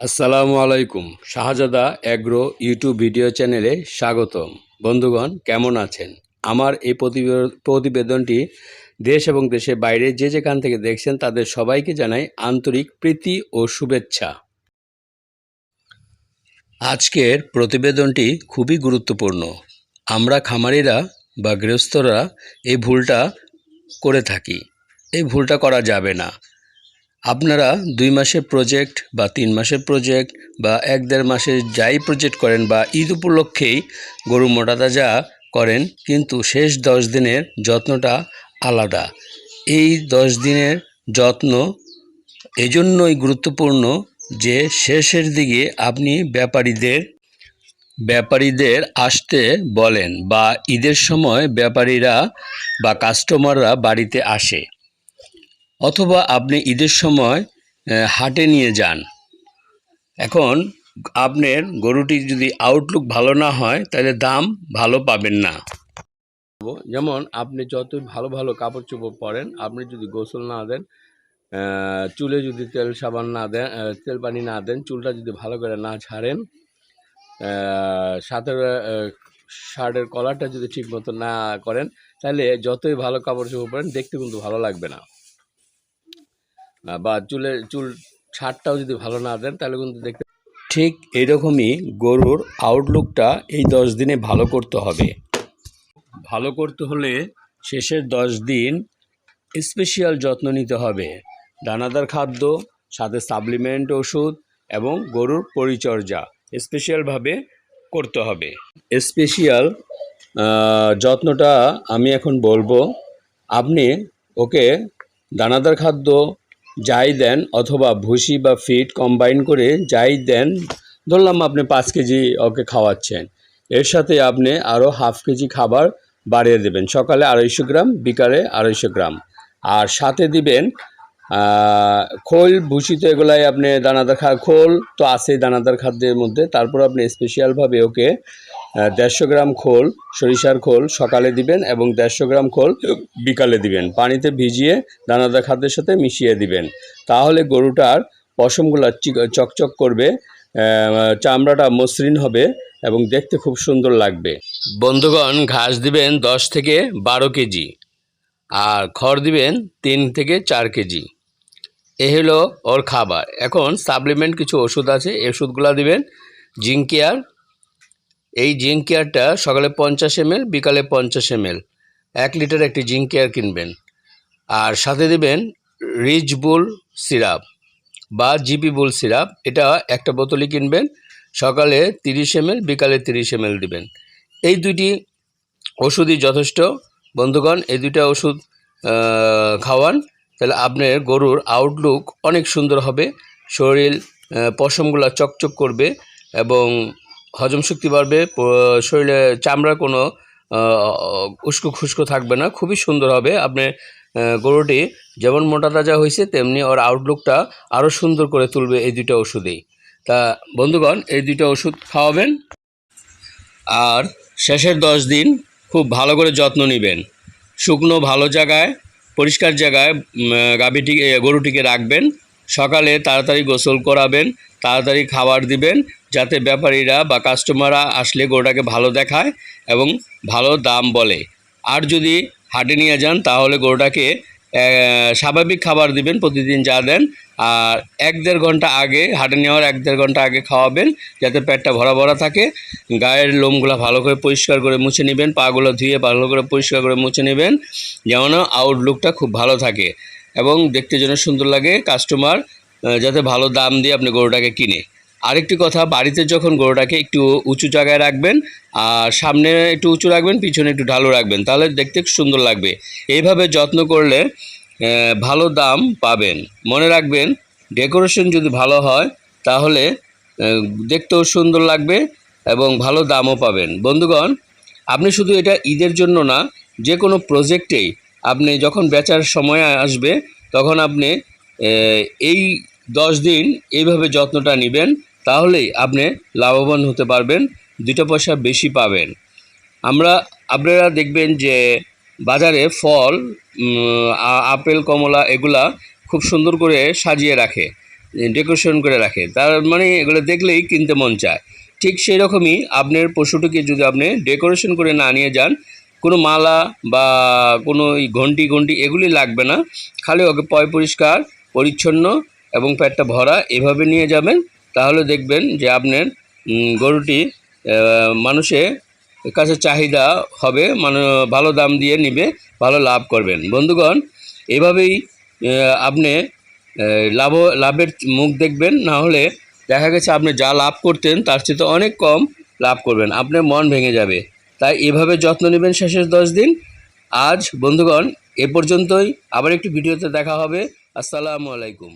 আসসালামু আলাইকুম। শাহজাদা agro YouTube video চ্যানেলে স্বাগতম। বন্ধুগণ, কেমন আছেন? আমার এই প্রতিবে- প্রতিবেদনটি দেশ এবং দেশের বাইরে যে যেখান থেকে দেখছেন তাদের সবাইকে জানাই আন্তরিক প্রীতি ও শুভেচ্ছা। আজকের প্রতিবেদনটি খুবই গুরুত্বপূর্ণ। আমরা খামারিরা বা গৃহস্থরা এই ভুলটা করে থাকি। এই ভুলটা করা যাবে না। আপনারা দুই মাসের প্রজেক্ট বা তিন মাসের প্রজেক্ট বা এক দেড় মাসের যাই প্রজেক্ট করেন বা ঈদ উপলক্ষেই গরু মোটা তাজা করেন, কিন্তু শেষ দশ দিনের যত্নটা আলাদা। এই দশ দিনের যত্ন এজন্যই গুরুত্বপূর্ণ যে শেষের দিকে আপনি ব্যাপারীদের ব্যাপারীদের আসতে বলেন বা ঈদের সময় ব্যাপারীরা বা কাস্টমাররা বাড়িতে আসে। অথবা আপনি ঈদের সময় হাটে নিয়ে যান। এখন আপনার গরুটি যদি আউটলুক ভালো না হয়, তাহলে দাম ভালো পাবেন না। যেমন আপনি যতই ভালো ভালো কাপড় চোপড় পরেন, আপনি যদি গোসল না দেন চুলে যদি তেল সাবান না দেন তেল পানি না দেন, চুলটা যদি ভালো করে না ছাড়েন সাথে শার্টের কলারটা যদি ঠিক মতো না করেন, তাহলে যতই ভালো কাপড় চোপড় পরেন, দেখতে কিন্তু ভালো লাগবে না। বা চুলে চুল ছাড়টাও যদি ভালো না দেন, তাহলে কিন্তু দেখতে ঠিক এরকমই গরুর আউটলুকটা এই দশ দিনে ভালো করতে হবে। ভালো করতে হলে শেষের দশ দিন স্পেশাল যত্ন নিতে হবে। দানাদার খাদ্য, সাথে সাপ্লিমেন্ট ওষুধ এবং গরুর পরিচর্যা স্পেশালভাবে করতে হবে। স্পেশাল যত্নটা আমি এখন বলব, আপনি ওকে দানাদার খাদ্য যাই দেন অথবা ভুসি বা ফিড কম্বাইন করে যাই দেন, ধরলাম আপনি পাঁচ কেজি ওকে খাওয়াচ্ছেন। এর সাথে আপনি আরও হাফ কেজি খাবার বাড়িয়ে দেবেন। সকালে আড়াইশো গ্রাম, বিকালে আড়াইশো গ্রাম। আর সাথে দিবেন খোল ভুসি তো এগুলাই আপনি দানাদার খা, খোল তো আছেই দানাদার খাদ্যের মধ্যে। তারপর আপনি স্পেশালভাবে ওকে দেড়শো গ্রাম খোল, সরিষার খোল সকালে দিবেন এবং দেড়শো গ্রাম খোল বিকালে দিবেন। পানিতে ভিজিয়ে দানাদার খাদ্যের সাথে মিশিয়ে দিবেন। তাহলে গরুটার পশমগুলো চিক- চকচক করবে চামড়াটা মসৃণ হবে এবং দেখতে খুব সুন্দর লাগবে। বন্ধুগণ, ঘাস দিবেন দশ থেকে বারো কেজি আর খড় দিবেন তিন থেকে চার কেজি। এ হলো ওর খাবার। এখন সাপ্লিমেন্ট কিছু ওষুধ আছে ওষুধগুলো দিবেন, জিঙ্ক কেয়ার এই জিঙ্ক কেয়ারটা সকালে পঞ্চাশ এমএল, বিকালে পঞ্চাশ এমএল। এক লিটার একটি জিঙ্ক কেয়ার কিনবেন। আর সাথে দেবেন রিচ বুল সিরাপ বা জিপি বুল সিরাপ। এটা একটা বোতলই কিনবেন, সকালে তিরিশ এমএল, বিকালে তিরিশ এমএল দিবেন। এই দুইটি ওষুধই যথেষ্ট। বন্ধুগণ, এই দুইটা ওষুধ খাওয়ান, তাহলে আপনার গরুর আউটলুক অনেক সুন্দর হবে। শরীর পশমগুলো চকচক করবে এবং হজম শক্তি বাড়বে শরীরে চামড়ার কোনো উস্কো খুস্কো থাকবে না খুবই সুন্দর হবে। আপনি গরুটি যেমন মোটা তাজা হয়েছে তেমনি ওর আউটলুকটা আরও সুন্দর করে তুলবে এই দুইটা ওষুধেই। তা বন্ধুগণ এই দুইটা ওষুধ খাওয়াবেন আর শেষের দশ দিন খুব ভালো করে যত্ন নেবেন। শুকনো ভালো জায়গায় পরিষ্কার জায়গায় এ, গরুটিকে রাখবেন। সকালে তাড়াতাড়ি গোসল করাবেন, তাড়াতাড়ি খাবার দিবেন, যাতে ব্যাপারীরা বা কাস্টমাররা আসলে গরুটাকে ভালো দেখায় এবং ভালো দাম বলে। আর যদি হাটে নিয়ে যান, তাহলে গরুটাকে স্বাভাবিক খাবার দিবেন, প্রতিদিন যা দেন। আর এক দেড় ঘণ্টা আগে, হাটে নেওয়ার এক দেড় ঘণ্টা আগে খাওয়াবেন, যাতে পেটটা ভরা ভরা থাকে। গায়ের লোমগুলো ভালো করে পরিষ্কার করে মুছে নেবেন, পাগুলো ধুয়ে ভালো করে পরিষ্কার করে মুছে নেবেন যেমন আউটলুকটা খুব ভালো থাকে। এবং দেখতে যেন সুন্দর লাগে কাস্টমার যাতে ভালো দাম দিয়ে আপনি গরুটাকে কিনে। আরেকটি কথা, বাড়িতে যখন গরুটাকে একটু উঁচু জায়গায় রাখবেন আর সামনে একটু উঁচু রাখবেন, পিছনে একটু ঢালু রাখবেন, তাহলে দেখতে সুন্দর লাগবে। এইভাবে যত্ন করলে ভালো দাম পাবেন। মনে রাখবেন ডেকোরেশন যদি ভালো হয়, তাহলে দেখতেও সুন্দর লাগবে এবং ভালো দামও পাবেন। বন্ধুগণ, আপনি শুধু এটা ঈদের জন্য না যে কোনো প্রজেক্টেই আপনি যখন বেচার সময় আসবে, তখন আপনি এই দশ দিন এইভাবে যত্নটা নেবেন, তাহলেই আপনি লাভবান হতে পারবেন, দুটো পয়সা বেশি পাবেন। আমরা, আপনারা দেখবেন যে বাজারে ফল আপেল, কমলা এগুলা খুব সুন্দর করে সাজিয়ে রাখে, ডেকোরেশন করে রাখে। তার মানে এগুলো দেখলেই কিনতে মন চায়। ঠিক সেই রকমই আপনার পশুটিকে যদি আপনি ডেকোরেশন করে না নিয়ে যান কোনো মালা বা কোনো ঘন্টি ঘন্টি এগুলি লাগবে না। খালি ওকে পয় পরিষ্কার, পরিচ্ছন্ন এবং পেটটা ভরা এভাবে নিয়ে যাবেন। তাহলে দেখবেন যে আপনার গরুটি মানুষের কাছে চাহিদা হবে মানে ভালো দাম দিয়ে নিবে, ভালো লাভ করবেন। বন্ধুগণ, এভাবেই আপনি লাভ, লাভের মুখ দেখবেন, না হলে দেখা গেছে আপনি যা লাভ করতেন তার চেয়ে অনেক কম লাভ করবেন। আপনার মন ভেঙে যাবে। তাই এভাবে যত্ন নেবেন শেষের দশ দিন। আজ, বন্ধুগণ, এ পর্যন্তই। আবার একটি ভিডিওতে দেখা হবে। আসসালামু আলাইকুম।